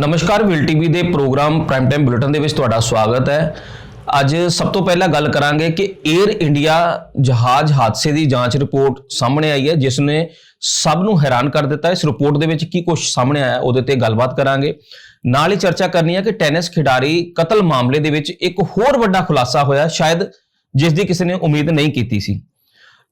ਨਮਸਕਾਰ ਵਿਲ ਟੀਵੀ ਦੇ ਪ੍ਰੋਗਰਾਮ ਪ੍ਰਾਈਮ ਟਾਈਮ ਬੁਲੇਟਿਨ ਦੇ ਵਿੱਚ ਤੁਹਾਡਾ ਸਵਾਗਤ ਹੈ। ਅੱਜ ਸਭ ਤੋਂ ਪਹਿਲਾਂ ਗੱਲ ਕਰਾਂਗੇ ਕਿ 에ਅਰ ਇੰਡੀਆ ਜਹਾਜ਼ ਹਾਦਸੇ ਦੀ ਜਾਂਚ ਰਿਪੋਰਟ ਸਾਹਮਣੇ ਆਈ ਹੈ, ਜਿਸ ਨੇ ਸਭ ਨੂੰ ਹੈਰਾਨ ਕਰ ਦਿੱਤਾ ਇਸ ਰਿਪੋਰਟ ਦੇ ਵਿੱਚ ਕੀ ਕੁਝ ਸਾਹਮਣੇ ਆਇਆ, ਉਹਦੇ ਤੇ ਗੱਲਬਾਤ ਕਰਾਂਗੇ। ਨਾਲ ਹੀ ਚਰਚਾ ਕਰਨੀ ਹੈ ਕਿ ਟੈਨਿਸ ਖਿਡਾਰੀ ਕਤਲ ਮਾਮਲੇ ਦੇ ਵਿੱਚ ਇੱਕ ਹੋਰ ਵੱਡਾ ਖੁਲਾਸਾ ਹੋਇਆ, ਸ਼ਾਇਦ ਜਿਸ ਦੀ ਕਿਸੇ ਨੇ ਉਮੀਦ ਨਹੀਂ ਕੀਤੀ ਸੀ।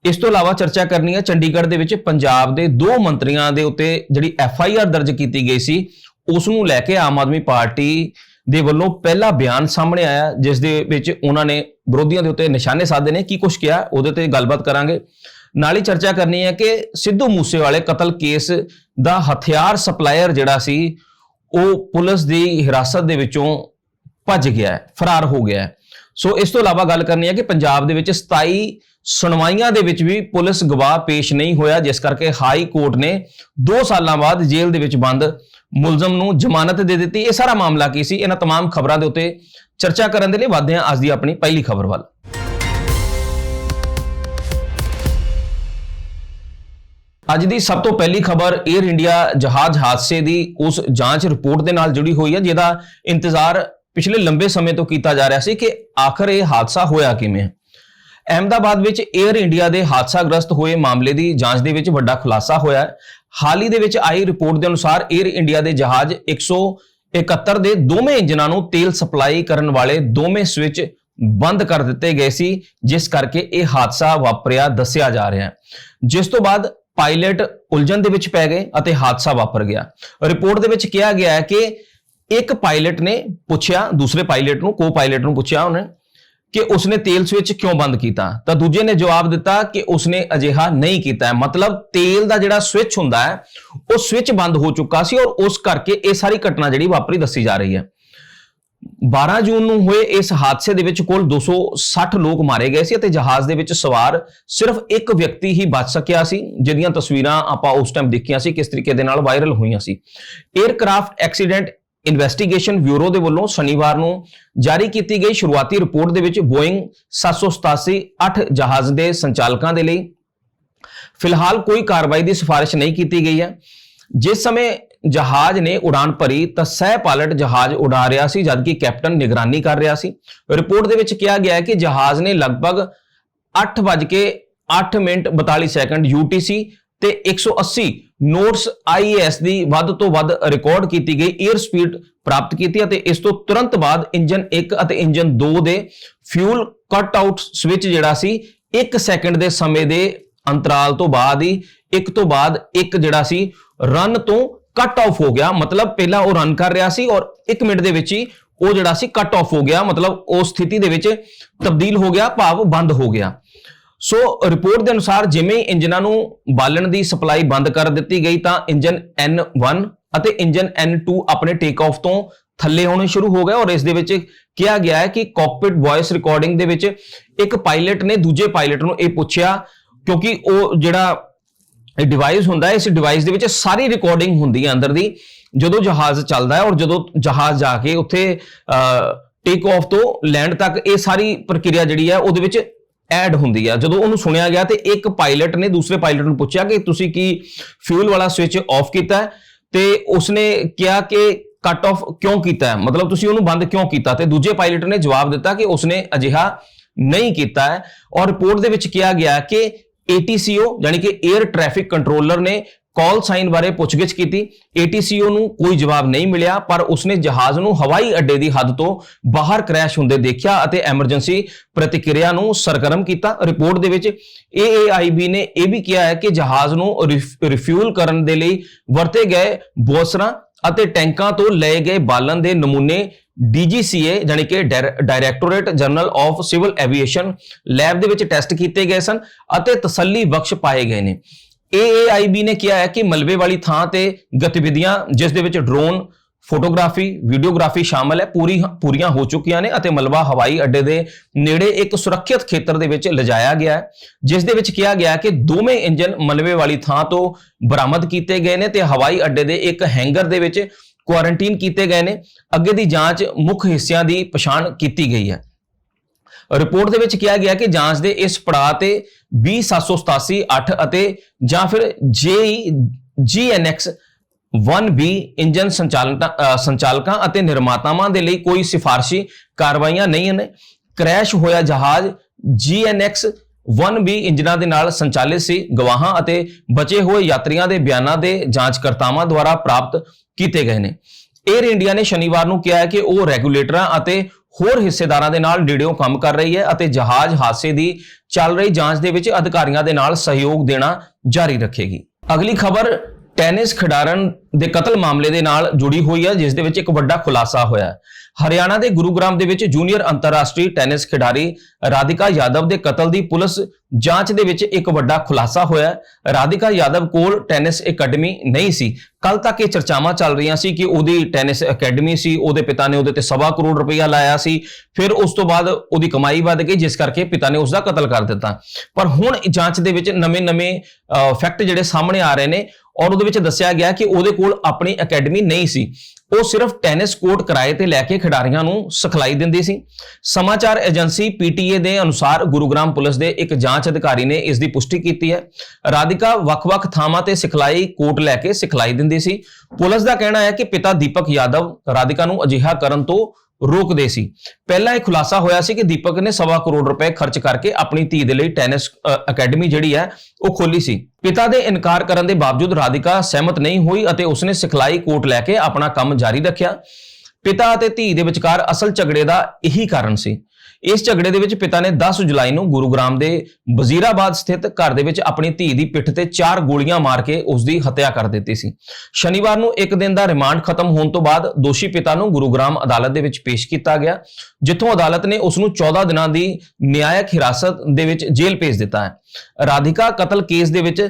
ਇਸ ਤੋਂ ਇਲਾਵਾ ਚਰਚਾ ਕਰਨੀ ਹੈ, ਚੰਡੀਗੜ੍ਹ ਦੇ ਵਿੱਚ ਪੰਜਾਬ ਦੇ ਦੋ ਮੰਤਰੀਆਂ ਦੇ ਉੱਤੇ ਜਿਹੜੀ ਐਫ ਆਈ ਆਰ ਦਰਜ ਕੀਤੀ ਗਈ ਸੀ ਉਸ ਨੂੰ ਲੈ ਕੇ ਆਮ ਆਦਮੀ ਪਾਰਟੀ ਦੇ ਵੱਲੋਂ ਪਹਿਲਾ ਬਿਆਨ ਸਾਹਮਣੇ ਆਇਆ, ਜਿਸ ਦੇ ਵਿੱਚ ਉਹਨਾਂ ਨੇ ਵਿਰੋਧੀਆਂ ਦੇ ਉੱਤੇ ਨਿਸ਼ਾਨੇ ਸਾਧੇ ਨੇ, ਕੀ ਕੁਝ ਕਿਹਾ, ਉਹਦੇ ਤੇ ਗੱਲਬਾਤ ਕਰਾਂਗੇ। ਨਾਲ ਹੀ ਚਰਚਾ ਕਰਨੀ ਹੈ ਕਿ ਸਿੱਧੂ ਮੂਸੇਵਾਲੇ ਕਤਲ ਕੇਸ ਦਾ ਹਥਿਆਰ ਸਪਲਾਇਰ ਜਿਹੜਾ ਸੀ, ਉਹ ਪੁਲਿਸ ਦੀ ਹਿਰਾਸਤ ਦੇ ਵਿੱਚੋਂ ਭੱਜ ਗਿਆ ਹੈ, ਫਰਾਰ ਹੋ ਗਿਆ ਹੈ। ਸੋ ਇਸ ਤੋਂ ਇਲਾਵਾ ਗੱਲ ਕਰਨੀ ਹੈ ਕਿ ਪੰਜਾਬ ਦੇ ਵਿੱਚ 27 ਸੁਣਵਾਈਆਂ ਦੇ ਵਿੱਚ ਵੀ ਪੁਲਿਸ ਗਵਾਹ ਪੇਸ਼ ਨਹੀਂ ਹੋਇਆ, ਜਿਸ ਕਰਕੇ ਹਾਈ ਕੋਰਟ ਨੇ 2 ਸਾਲਾਂ ਬਾਅਦ ਜੇਲ੍ਹ ਦੇ ਵਿੱਚ ਬੰਦ ਮੁਲਜ਼ਮ ਨੂੰ ਜ਼ਮਾਨਤ ਦੇ ਦਿੱਤੀ। ਇਹ ਸਾਰਾ ਮਾਮਲਾ ਕੀ ਸੀ? ਇਹਨਾਂ ਤਮਾਮ ਖਬਰਾਂ ਦੇ ਉੱਤੇ ਚਰਚਾ ਕਰਨ ਦੇ ਲਈ ਵਾਧੇ ਹਾਂ ਅੱਜ ਦੀ ਆਪਣੀ ਪਹਿਲੀ ਖਬਰ ਵੱਲ। ਅੱਜ ਦੀ ਸਭ ਤੋਂ ਪਹਿਲੀ ਖਬਰ 에ਅਰ ਇੰਡੀਆ ਜਹਾਜ਼ ਹਾਦਸੇ ਦੀ ਉਸ ਜਾਂਚ ਰਿਪੋਰਟ ਦੇ ਨਾਲ ਜੁੜੀ ਹੋਈ ਹੈ, ਜਿਹਦਾ ਇੰਤਜ਼ਾਰ ਪਿਛਲੇ ਲੰਬੇ ਸਮੇਂ ਤੋਂ ਕੀਤਾ ਜਾ ਰਿਹਾ ਸੀ ਕਿ ਆਖਰ ਇਹ ਹਾਦਸਾ ਹੋਇਆ ਕਿਵੇਂ ਹੈ। ਅਹਿਮਦਾਬਾਦ ਵਿੱਚ 에ਅਰ ਇੰਡੀਆ ਦੇ ਹਾਦਸਾ ਗ੍ਰਸਤ ਹੋਏ ਮਾਮਲੇ ਦੀ ਜਾਂਚ ਦੇ ਵਿੱਚ ਵੱਡਾ ਖੁਲਾਸਾ ਹੋਇਆ ਹੈ। ਹਾਲ ਹੀ ਦੇ ਵਿੱਚ ਆਈ ਰਿਪੋਰਟ ਦੇ ਅਨੁਸਾਰ 에ਅਰ ਇੰਡੀਆ ਦੇ ਜਹਾਜ਼ 171 ਦੇ ਦੋਵੇਂ ਇੰਜਨਾਂ ਨੂੰ ਤੇਲ ਸਪਲਾਈ ਕਰਨ ਵਾਲੇ ਦੋਵੇਂ ਸਵਿਚ ਬੰਦ ਕਰ ਦਿੱਤੇ ਗਏ ਸੀ, ਜਿਸ ਕਰਕੇ ਇਹ ਹਾਦਸਾ ਵਾਪਰਿਆ, ਦੱਸਿਆ ਜਾ ਰਿਹਾ ਹੈ। ਜਿਸ ਤੋਂ ਬਾਅਦ ਪਾਇਲਟ ਉਲਝਣ ਦੇ ਵਿੱਚ ਪੈ ਗਏ ਅਤੇ ਹਾਦਸਾ ਵਾਪਰ ਗਿਆ। ਰਿਪੋਰਟ ਦੇ ਵਿੱਚ ਕਿਹਾ ਗਿਆ ਹੈ ਕਿ ਇੱਕ ਪਾਇਲਟ ਨੇ ਪੁੱਛਿਆ, ਦੂਸਰੇ ਪਾਇਲਟ ਨੂੰ ਕੋ ਪਾਇਲਟ ਨੂੰ ਪੁੱਛਿਆ ਉਹਨੇ ਕਿ ਉਸਨੇ ਤੇਲ ਸਵਿਚ ਕਿਉਂ ਬੰਦ ਕੀਤਾ? ਤਾਂ ਦੂਜੇ ਨੇ ਜਵਾਬ ਦਿੱਤਾ ਕਿ ਉਸਨੇ ਅਜਿਹਾ ਨਹੀਂ ਕੀਤਾ ਮਤਲਬ ਤੇਲ ਦਾ ਜਿਹੜਾ ਸਵਿਚ ਹੁੰਦਾ ਹੈ, ਉਹ ਸਵਿਚ ਬੰਦ ਹੋ ਚੁੱਕਾ ਸੀ ਔਰ ਉਸ ਕਰਕੇ ਇਹ ਸਾਰੀ ਘਟਨਾ ਜਿਹੜੀ ਵਾਪਰੀ ਦੱਸੀ ਜਾ ਰਹੀ ਹੈ। 12 ਜੂਨ ਨੂੰ ਹੋਏ ਇਸ ਹਾਦਸੇ ਦੇ ਵਿੱਚ ਕੁੱਲ 260 ਲੋਕ ਮਾਰੇ ਗਏ ਸੀ ਅਤੇ ਜਹਾਜ਼ ਦੇ ਵਿੱਚ ਸਵਾਰ ਸਿਰਫ ਇੱਕ ਵਿਅਕਤੀ ਹੀ ਬਚ ਸਕਿਆ ਸੀ, ਜਿਹਦੀਆਂ ਤਸਵੀਰਾਂ ਆਪਾਂ ਉਸ ਟਾਈਮ ਦੇਖੀਆਂ ਸੀ, ਕਿਸ ਤਰੀਕੇ ਦੇ ਨਾਲ ਵਾਇਰਲ ਹੋਈਆਂ ਸੀ। 에ਅਰਕ੍ਰਾਫਟ ਐਕਸੀਡੈਂਟ ਇਨਵੈਸਟੀਗੇਸ਼ਨ ਬਿਊਰੋ ਦੇ ਵੱਲੋਂ ਸ਼ਨੀਵਾਰ ਨੂੰ ਜਾਰੀ ਕੀਤੀ ਗਈ ਸ਼ੁਰੂਆਤੀ ਰਿਪੋਰਟ ਦੇ ਵਿੱਚ ਬੋਇੰਗ 787 8 ਜਹਾਜ਼ ਦੇ ਸੰਚਾਲਕਾਂ ਦੇ ਲਈ ਫਿਲਹਾਲ ਕੋਈ ਕਾਰਵਾਈ ਦੀ ਸਿਫਾਰਿਸ਼ ਨਹੀਂ ਕੀਤੀ ਗਈ ਹੈ। ਜਿਸ ਸਮੇਂ ਜਹਾਜ਼ ਨੇ ਉਡਾਨ ਭਰੀ ਤਾਂ ਸਹਿ ਪਾਇਲਟ ਜਹਾਜ਼ ਉਡਾ ਰਿਹਾ ਸੀ, ਜਦਕਿ ਕੈਪਟਨ ਨਿਗਰਾਨੀ ਕਰ ਰਿਹਾ ਸੀ। ਰਿਪੋਰਟ ਦੇ ਵਿੱਚ ਕਿਹਾ ਗਿਆ ਹੈ ਕਿ ਜਹਾਜ਼ ਨੇ ਲਗਭਗ 8:08 ਮਿੰਟ 42 ਸੈਕਿੰਡ UTC ਤੇ 180 ਨੋਟਸ IAS ਦੀ ਵੱਧ ਤੋਂ ਵੱਧ ਰਿਕਾਰਡ ਕੀਤੀ ਗਈ 에ਅਰ ਸਪੀਡ ਪ੍ਰਾਪਤ ਕੀਤੀ ਅਤੇ ਇਸ ਤੋਂ ਤੁਰੰਤ ਬਾਅਦ ਇੰਜਨ 1 ਅਤੇ ਇੰਜਨ 2 ਦੇ ਫਿਊਲ ਕੱਟ ਆਊਟ ਸਵਿਚ ਜਿਹੜਾ ਸੀ 1 ਸੈਕਿੰਡ ਦੇ ਸਮੇਂ ਦੇ ਅੰਤਰਾਲ ਤੋਂ ਬਾਅਦ ਹੀ, ਇੱਕ ਤੋਂ ਬਾਅਦ ਇੱਕ ਜਿਹੜਾ ਸੀ ਰਨ ਤੋਂ ਕੱਟ ਆਫ ਹੋ ਗਿਆ। ਮਤਲਬ ਪਹਿਲਾਂ ਉਹ ਰਨ ਕਰ ਰਿਹਾ ਸੀ ਔਰ 1 ਮਿੰਟ ਦੇ ਵਿੱਚ ਹੀ ਉਹ ਜਿਹੜਾ ਸੀ ਕੱਟ ਆਫ ਹੋ ਗਿਆ। ਮਤਲਬ ਉਹ ਸਥਿਤੀ ਦੇ ਵਿੱਚ ਤਬਦੀਲ ਹੋ ਗਿਆ, ਭਾਵ ਬੰਦ ਹੋ ਗਿਆ। ਸੋ ਰਿਪੋਰਟ ਦੇ ਅਨੁਸਾਰ ਜਿਵੇਂ ਇੰਜਨਾਂ ਨੂੰ ਬਾਲਣ ਦੀ ਸਪਲਾਈ ਬੰਦ ਕਰ ਦਿੱਤੀ ਗਈ ਤਾਂ ਇੰਜਨ N1 ਅਤੇ ਇੰਜਨ N2 ਆਪਣੇ ਟੇਕ ਆਫ ਤੋਂ ਥੱਲੇ ਹੋਣੇ ਸ਼ੁਰੂ ਹੋ ਗਏ ਔਰ ਇਸ ਦੇ ਵਿੱਚ ਕਿਹਾ ਗਿਆ ਹੈ ਕਿ ਕਾਕਪਿਟ ਵੌਇਸ ਰਿਕਾਰਡਿੰਗ ਦੇ ਵਿੱਚ ਇੱਕ ਪਾਇਲਟ ਨੇ ਦੂਜੇ ਪਾਇਲਟ ਨੂੰ ਇਹ ਪੁੱਛਿਆ ਕਿਉਂਕਿ ਉਹ ਜਿਹੜਾ ਡਿਵਾਈਸ ਹੁੰਦਾ ਹੈ, ਇਸ ਡਿਵਾਈਸ ਦੇ ਵਿੱਚ ਸਾਰੀ ਰਿਕਾਰਡਿੰਗ ਹੁੰਦੀ ਹੈ ਅੰਦਰ ਦੀ, ਜਦੋਂ ਜਹਾਜ਼ ਚੱਲਦਾ ਹੈ ਔਰ ਜਦੋਂ ਜਹਾਜ਼ ਜਾ ਕੇ ਉੱਥੇ ਟੇਕ ਆਫ ਤੋਂ ਲੈਂਡ ਤੱਕ ਇਹ ਸਾਰੀ ਪ੍ਰਕਿਰਿਆ ਜਿਹੜੀ ਹੈ ਉਹਦੇ ਵਿੱਚ ਐਡ ਹੁੰਦੀ ਆ। ਜਦੋਂ ਉਹਨੂੰ ਸੁਣਿਆ ਗਿਆ ਤੇ ਇੱਕ ਪਾਇਲਟ ਨੇ ਦੂਸਰੇ ਪਾਇਲਟ ਨੂੰ ਪੁੱਛਿਆ ਕਿ ਤੁਸੀਂ ਕੀ ਫਿਊਲ ਵਾਲਾ ਸਵਿਚ ਆਫ ਕੀਤਾ ਤੇ ਉਸਨੇ ਕਿਹਾ ਕਿ ਕੱਟ ਆਫ ਕਿਉਂ ਕੀਤਾ ਮਤਲਬ ਤੁਸੀਂ ਉਹਨੂੰ ਬੰਦ ਕਿਉਂ ਕੀਤਾ? ਤੇ ਦੂਜੇ ਪਾਇਲਟ ਨੇ ਜਵਾਬ ਦਿੱਤਾ ਕਿ ਉਸਨੇ ਅਜਿਹਾ ਨਹੀਂ ਕੀਤਾ ਹੈ। ਔਰ ਰਿਪੋਰਟ ਦੇ ਵਿੱਚ ਕਿਹਾ ਗਿਆ ਕਿ ATCO ਯਾਨੀ ਕਿ 에ਅਰ ਟ੍ਰੈਫਿਕ ਕੰਟਰੋਲਰ ਨੇ ਕਾਲ ਸਾਈਨ ਬਾਰੇ ਪੁੱਛਗਿੱਛ ਕੀਤੀ। ATCO ਨੂੰ ਕੋਈ ਜਵਾਬ ਨਹੀਂ ਮਿਲਿਆ, ਪਰ ਉਸਨੇ ਜਹਾਜ਼ ਨੂੰ ਹਵਾਈ ਅੱਡੇ ਦੀ ਹੱਦ ਤੋਂ ਬਾਹਰ ਕ੍ਰੈਸ਼ ਹੁੰਦੇ ਦੇਖਿਆ ਅਤੇ ਐਮਰਜੈਂਸੀ ਪ੍ਰਤੀਕਿਰਿਆ ਨੂੰ ਸਰਗਰਮ ਕੀਤਾ। ਰਿਪੋਰਟ ਦੇ ਵਿੱਚ AAIB ਨੇ ਇਹ ਵੀ ਕਿਹਾ ਹੈ ਕਿ ਜਹਾਜ਼ ਨੂੰ ਰਿਫਿਊਲ ਕਰਨ ਦੇ ਲਈ ਵਰਤੇ ਗਏ ਬੋਸਰਾਂ ਅਤੇ ਟੈਂਕਾਂ ਤੋਂ ਲਏ ਗਏ ਬਾਲਣ ਦੇ ਨਮੂਨੇ DGCA ਯਾਨੀ ਕਿ directorate general of civil aviation lab ਦੇ ਵਿੱਚ ਟੈਸਟ ਕੀਤੇ ਗਏ ਸਨ ਅਤੇ ਤਸੱਲੀ ਬਖਸ਼ ਪਾਏ ਗਏ ਨੇ। AAIB ਨੇ ਕਿਹਾ ਹੈ ਕਿ ਮਲਬੇ ਵਾਲੀ ਥਾਂ ਤੇ ਗਤੀਵਿਧੀਆਂ, ਜਿਸ ਦੇ ਵਿੱਚ ਡਰੋਨ ਫੋਟੋਗ੍ਰਾਫੀ ਵੀਡੀਓਗ੍ਰਾਫੀ ਸ਼ਾਮਲ ਹੈ, ਪੂਰੀ ਪੂਰੀਆਂ ਹੋ ਚੁੱਕੀਆਂ ਨੇ ਅਤੇ ਮਲਬਾ ਹਵਾਈ ਅੱਡੇ ਦੇ ਨੇੜੇ ਇੱਕ ਸੁਰੱਖਿਅਤ ਖੇਤਰ ਦੇ ਵਿੱਚ ਲਿਜਾਇਆ ਗਿਆ ਹੈ, ਜਿਸ ਦੇ ਵਿੱਚ ਕਿਹਾ ਗਿਆ ਕਿ ਦੋਵੇਂ ਇੰਜਨ ਮਲਬੇ ਵਾਲੀ ਥਾਂ ਤੋਂ ਬਰਾਮਦ ਕੀਤੇ ਗਏ ਨੇ ਤੇ ਹਵਾਈ ਅੱਡੇ ਦੇ ਇੱਕ ਹੈਂਗਰ ਦੇ ਵਿੱਚ ਕੁਆਰੰਟਾਈਨ ਕੀਤੇ ਗਏ ਨੇ। ਅੱਗੇ ਦੀ ਜਾਂਚ ਮੁੱਖ ਹਿੱਸਿਆਂ ਦੀ ਪਛਾਣ ਕੀਤੀ ਗਈ ਹੈ। ਰਿਪੋਰਟ ਦੇ ਵਿੱਚ ਕਿਹਾ ਗਿਆ ਕਿ ਜਾਂਚ ਦੇ ਇਸ ਪੜਾਅ ਤੇ 20787 8 ਅਤੇ ਜਾਂ ਫਿਰ JE GNX 1B ਇੰਜਨ ਸੰਚਾਲਕਾਂ ਸੰਚਾਲਕਾਂ ਅਤੇ ਨਿਰਮਾਤਾਵਾਂ ਦੇ ਲਈ ਕੋਈ ਸਿਫਾਰਸ਼ੀ ਕਾਰਵਾਈਆਂ ਨਹੀਂ ਹਨ। ਕ੍ਰੈਸ਼ ਹੋਇਆ ਜਹਾਜ਼ GNX 1B ਇੰਜਨਾਂ ਦੇ ਨਾਲ ਸੰਚਾਲਿਤ ਸੀ। ਗਵਾਹਾਂ ਅਤੇ ਬਚੇ ਹੋਏ ਯਾਤਰੀਆਂ ਦੇ ਬਿਆਨਾਂ ਦੇ ਜਾਂਚਕਰਤਾਵਾਂ ਦੁਆਰਾ ਪ੍ਰਾਪਤ ਕੀਤੇ ਗਏ ਨੇ। 에ਅਰ ਇੰਡੀਆ ਨੇ ਸ਼ਨੀਵਾਰ ਨੂੰ ਕਿਹਾ ਹੈ ਕਿ ਉਹ ਰੈਗੂਲੇਟਰਾਂ ਅਤੇ ਹੋਰ ਹਿੱਸੇਦਾਰਾਂ ਦੇ ਨਾਲ ਨੇੜਿਓਂ ਕੰਮ ਕਰ ਰਹੀ ਹੈ ਅਤੇ ਜਹਾਜ਼ ਹਾਦਸੇ ਦੀ ਚੱਲ ਰਹੀ ਜਾਂਚ ਦੇ ਵਿੱਚ ਅਧਿਕਾਰੀਆਂ ਦੇ ਨਾਲ ਸਹਿਯੋਗ ਦੇਣਾ ਜਾਰੀ ਰੱਖੇਗੀ। ਅਗਲੀ ਖਬਰ, ਟੈਨਿਸ ਖਿਡਾਰਨ ਦੇ ਕਤਲ ਮਾਮਲੇ ਦੇ ਨਾਲ ਜੁੜੀ ਹੋਈ ਹੈ, ਜਿਸ ਦੇ ਵਿੱਚ ਇੱਕ ਵੱਡਾ ਖੁਲਾਸਾ ਹੋਇਆ ਹਰਿਆਣਾ ਦੇ ਗੁਰੂਗ੍ਰਾਮ ਦੇ ਵਿੱਚ ਜੂਨੀਅਰ ਅੰਤਰਰਾਸ਼ਟਰੀ ਟੈਨਿਸ ਖਿਡਾਰੀ ਰਾਧਿਕਾ ਯਾਦਵ ਦੇ ਕਤਲ ਦੀ ਪੁਲਿਸ ਜਾਂਚ ਦੇ ਵਿੱਚ ਇੱਕ ਵੱਡਾ ਖੁਲਾਸਾ ਹੋਇਆ ਰਾਧਿਕਾ ਯਾਦਵ ਕੋਲ ਟੈਨਿਸ ਅਕੈਡਮੀ ਨਹੀਂ ਸੀ। ਕੱਲ ਤੱਕ ਇਹ ਚਰਚਾਵਾਂ ਚੱਲ ਰਹੀਆਂ ਸੀ ਕਿ ਉਹਦੀ ਟੈਨਿਸ ਅਕੈਡਮੀ ਸੀ, ਉਹਦੇ ਪਿਤਾ ਨੇ ਉਹਦੇ ਤੇ ਸਵਾ ਕਰੋੜ ਰੁਪਈਆ ਲਾਇਆ ਸੀ। ਫਿਰ ਉਸ ਤੋਂ ਬਾਅਦ ਉਹਦੀ ਕਮਾਈ ਵੱਧ ਗਈ, ਜਿਸ ਕਰਕੇ ਪਿਤਾ ਨੇ ਉਸ ਦਾ ਕਤਲ ਕਰ ਦਿੱਤਾ। ਪਰ ਹੁਣ ਜਾਂਚ ਦੇ ਵਿੱਚ ਨਵੇਂ-ਨਵੇਂ ਫੈਕਟ ਜਿਹੜੇ ਸਾਹਮਣੇ ਆ ਰਹੇ ਨੇ ਔਰ ਉਹਦੇ ਵਿੱਚ ਦੱਸਿਆ ਗਿਆ ਕਿ ਉਹਦੇ ਕੋਲ ਆਪਣੀ ਅਕੈਡਮੀ ਨਹੀਂ ਸੀ। ਉਹ ਸਿਰਫ ਟੈਨਿਸ ਕੋਰਟ ਕਿਰਾਏ ਤੇ ਲੈ ਕੇ ਖਿਡਾਰੀਆਂ ਨੂੰ ਸਿਖਲਾਈ ਦਿੰਦੀ ਸੀ। ਸਮਾਚਾਰ ਏਜੰਸੀ ਪੀਟੀਏ ਦੇ ਅਨੁਸਾਰ ਗੁਰੂਗ੍ਰਾਮ ਪੁਲਿਸ ਦੇ ਇੱਕ ਜਾਂਚ ਅਧਿਕਾਰੀ ਨੇ ਇਸ ਦੀ ਪੁਸ਼ਟੀ ਕੀਤੀ ਹੈ। ਰਾਧਿਕਾ ਵੱਖ-ਵੱਖ ਥਾਵਾਂ ਤੇ ਸਿਖਲਾਈ ਕੋਰਟ ਲੈ ਕੇ ਸਿਖਲਾਈ ਦਿੰਦੀ ਸੀ। ਪੁਲਿਸ ਦਾ ਕਹਿਣਾ ਹੈ ਕਿ ਪਿਤਾ ਦੀਪਕ ਯਾਦਵ ਰਾਧਿਕਾ ਨੂੰ ਅਜਿਹਾ ਕਰਨ ਤੋਂ ਰੋਕਦੇ ਸੀ। ਪਹਿਲਾਂ ਇਹ ਖੁਲਾਸਾ ਹੋਇਆ ਸੀ ਕਿ ਦੀਪਕ ਨੇ ਸਵਾ ਕਰੋੜ ਰੁਪਏ ਖਰਚ ਕਰਕੇ ਆਪਣੀ ਧੀ ਦੇ ਲਈ ਟੈਨਿਸ ਅਕੈਡਮੀ ਜਿਹੜੀ ਹੈ, ਉਹ ਖੋਲੀ ਸੀ। ਪਿਤਾ ਦੇ ਇਨਕਾਰ ਕਰਨ ਦੇ ਬਾਵਜੂਦ ਰਾਧਿਕਾ ਸਹਿਮਤ ਨਹੀਂ ਹੋਈ ਅਤੇ ਉਸਨੇ ਸਿਖਲਾਈ ਕੋਟ ਲੈ ਕੇ ਆਪਣਾ ਕੰਮ ਜਾਰੀ ਰੱਖਿਆ। ਪਿਤਾ ਅਤੇ ਧੀ ਦੇ ਵਿਚਕਾਰ ਅਸਲ ਝਗੜੇ ਦਾ ਇਹੀ ਕਾਰਨ ਸੀ। ਇਸ ਝਗੜੇ ਦੇ ਵਿੱਚ ਪਿਤਾ ਨੇ 10 ਜੁਲਾਈ ਨੂੰ ਗੁਰੂਗ੍ਰਾਮ ਦੇ ਵਜ਼ੀਰਾਬਾਦ ਸਥਿਤ ਘਰ ਦੇ ਵਿੱਚ ਆਪਣੀ ਧੀ ਦੀ ਪਿੱਠ ਤੇ ਚਾਰ ਗੋਲੀਆਂ ਮਾਰ ਕੇ ਉਸ ਦੀ ਹੱਤਿਆ ਕਰ ਦਿੱਤੀ ਸੀ। ਸ਼ਨੀਵਾਰ ਨੂੰ ਇੱਕ ਦਿਨ ਦਾ ਰਿਮਾਂਡ ਖਤਮ ਹੋਣ ਤੋਂ ਬਾਅਦ ਦੋਸ਼ੀ ਪਿਤਾ ਨੂੰ ਗੁਰੂਗ੍ਰਾਮ ਅਦਾਲਤ ਦੇ ਵਿੱਚ ਪੇਸ਼ ਕੀਤਾ ਗਿਆ, ਜਿੱਥੋਂ ਅਦਾਲਤ ਨੇ ਉਸ ਨੂੰ 14 ਦਿਨਾਂ ਦੀ ਨਿਆਇਕ ਹਿਰਾਸਤ ਦੇ ਵਿੱਚ ਜੇਲ੍ਹ ਭੇਜ ਦਿੱਤਾ ਹੈ। ਰਾਧਿਕਾ ਕਤਲ ਕੇਸ ਦੇ ਵਿੱਚ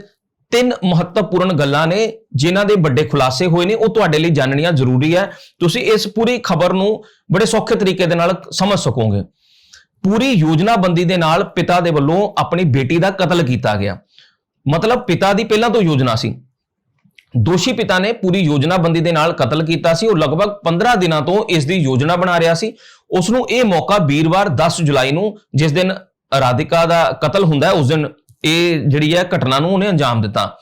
ਤਿੰਨ ਮਹੱਤਵਪੂਰਨ ਗੱਲਾਂ ਨੇ, ਜਿਨ੍ਹਾਂ ਦੇ ਵੱਡੇ ਖੁਲਾਸੇ ਹੋਏ ਨੇ, ਉਹ ਤੁਹਾਡੇ ਲਈ ਜਾਣਨੀਆਂ ਜ਼ਰੂਰੀ ਹੈ। ਤੁਸੀਂ ਇਸ ਪੂਰੀ ਖਬਰ ਨੂੰ ਬੜੇ ਸੌਖੇ ਤਰੀਕੇ ਦੇ ਨਾਲ ਸਮਝ ਸਕੋਗੇ। ਪੂਰੀ ਯੋਜਨਾਬੰਦੀ ਦੇ ਨਾਲ ਪਿਤਾ ਦੇ ਵੱਲੋਂ ਆਪਣੀ ਬੇਟੀ ਦਾ ਕਤਲ ਕੀਤਾ ਗਿਆ। ਮਤਲਬ ਪਿਤਾ ਦੀ ਪਹਿਲਾਂ ਤੋਂ ਯੋਜਨਾ ਸੀ। ਦੋਸ਼ੀ ਪਿਤਾ ਨੇ ਪੂਰੀ ਯੋਜਨਾਬੰਦੀ ਦੇ ਨਾਲ ਕਤਲ ਕੀਤਾ ਸੀ। ਉਹ ਲਗਭਗ 15 ਦਿਨਾਂ ਤੋਂ ਇਸ ਦੀ ਯੋਜਨਾ ਬਣਾ ਰਿਹਾ ਸੀ। ਉਸ ਨੂੰ ਇਹ ਮੌਕਾ ਵੀਰਵਾਰ 10 ਜੁਲਾਈ ਨੂੰ ਜਿਸ ਦਿਨ ਰਾਧਿਕਾ ਦਾ ਕਤਲ ਹੁੰਦਾ ਹੈ, ਉਸ ਦਿਨ ਇਹ ਜਿਹੜੀ ਹੈ ਘਟਨਾ ਨੂੰ ਉਹਨੇ ਅੰਜਾਮ ਦਿੱਤਾ।